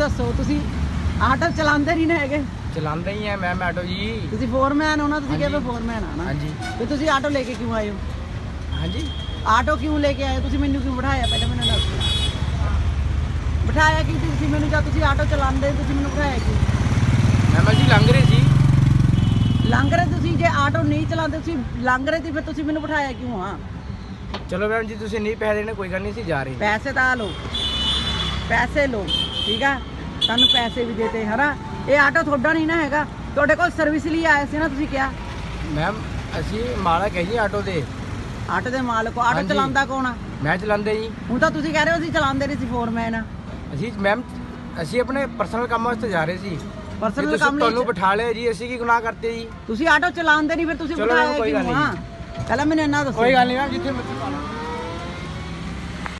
ਦੱਸੋ ਤੁਸੀਂ ਆਟੋ ਚਲਾਉਂਦੇ ਨਹੀਂ ਨਾ ਹੈਗੇ? ਚਲਾਉਂਦਾ ਹੀ ਆ ਮੈਮ ਆਟੋ ਜੀ। ਤੁਸੀਂ ਫੋਰਮੈਨ ਹੋ ਨਾ ਤੁਸੀਂ। ਕਹਿੰਦੇ ਫੋਰਮੈਨ ਆ ਨਾ? ਹਾਂਜੀ। ਤੇ ਤੁਸੀਂ ਆਟੋ ਲੈ ਕੇ ਕਿਉਂ ਆਏ ਹੋ? ਹਾਂਜੀ। ਆਟੋ ਕਿਉਂ ਲੈ ਕੇ ਆਏ? ਤੁਸੀਂ ਮੈਨੂੰ ਕਿਉਂ ਬਿਠਾਇਆ? ਪਹਿਲਾਂ ਮੈਨੂੰ ਦੱਸੋ ਬਿਠਾਇਆ ਕਿ ਤੁਸੀਂ? ਮੈਨੂੰ ਜਦ ਤੁਸੀਂ ਆਟੋ ਚਲਾਉਂਦੇ ਤੁਸੀਂ ਮੈਨੂੰ ਬਿਠਾਇਆ ਕਿ ਮੈਮ ਅਸੀਂ ਲੰਘ ਰਹੇ ਸੀ। ਲੰਘ ਰਹੇ ਤੁਸੀਂ? ਜੇ ਆਟੋ ਨਹੀਂ ਚਲਾਉਂਦੇ ਤੁਸੀਂ ਲੰਘ ਰਹੇ ਤੇ ਫਿਰ ਤੁਸੀਂ ਮੈਨੂੰ ਬਿਠਾਇਆ ਕਿਉਂ ਆ? ਚਲੋ ਮੈਮ ਜੀ ਤੁਸੀਂ ਨਹੀਂ ਪੈਸੇ ਦੇਣੇ ਕੋਈ ਗੱਲ ਨਹੀਂ ਅਸੀਂ ਜਾ ਰਹੇ ਪੈਸੇ ਤਾਂ ਲਓ। ਪੈਸੇ ਲਓ। ਠੀਕ ਆ? ਤੁਹਾਨੂੰ ਪੈਸੇ ਵੀ ਦੇਤੇ ਹਨਾ? ਇਹ ਆਟੋ ਤੁਹਾਡਾ ਨਹੀਂ ਨਾ ਹੈਗਾ। ਤੁਹਾਡੇ ਕੋਲ ਸਰਵਿਸ ਲਈ ਆਏ ਸੀ ਨਾ ਤੁਸੀਂ ਕਿਹਾ? ਮੈਮ ਅਸੀਂ ਮਾਲਕ ਹੈ ਜੀ ਆਟੋ ਦੇ। ਆਟੋ ਦੇ ਮਾਲਕ ਹੋ। ਆਟੋ ਹਾਂਜੀ। ਚਲਾਉਂਦਾ ਕੌਣ ਆ? ਮੈਂ ਚਲਾਉਂਦਾ ਜੀ। ਹੁਣ ਤਾਂ ਤੁਸੀਂ ਕਹਿ ਰਹੇ ਹੋ ਅਸੀਂ ਚਲਾਉਂਦੇ ਨਹੀਂ ਸੀ ਫੋਰਮੈਨ ਆ ਅਸੀਂ ਮੈਮ ਅਸੀਂ ਆਪਣੇ ਪਰਸਨਲ ਕੰਮ ਵਾਸਤੇ ਜਾ ਰਹੇ ਸੀ। ਪਰਸਨਲ ਤੁਸੀਂ ਕੰਮ ਤੁਹਾਨੂੰ ਲਈ ਬਿਠਾ ਲਿਆ ਜੀ ਅਸੀਂ ਕੀ ਗੁਨਾਹ ਕਰਤੇ ਜੀ? ਤੁਸੀਂ ਆਟੋ ਚਲਾਉਂਦੇ ਨਹੀਂ ਫਿਰ ਤੁਸੀਂ ਚਲੋ ਬਿਠਾਇਆ ਕੋਈ ਗੱਲ ਕਿਉਂ ਆ ਪਹਿਲਾਂ ਮੈਨੂੰ ਇੰਨਾ ਦੱਸੋ। ਕੋਈ ਗੱਲ ਨਹੀਂ ਮੈਮ ਜਿੱਥੇ ਮਰਜ਼ੀ ਪਾਣਾ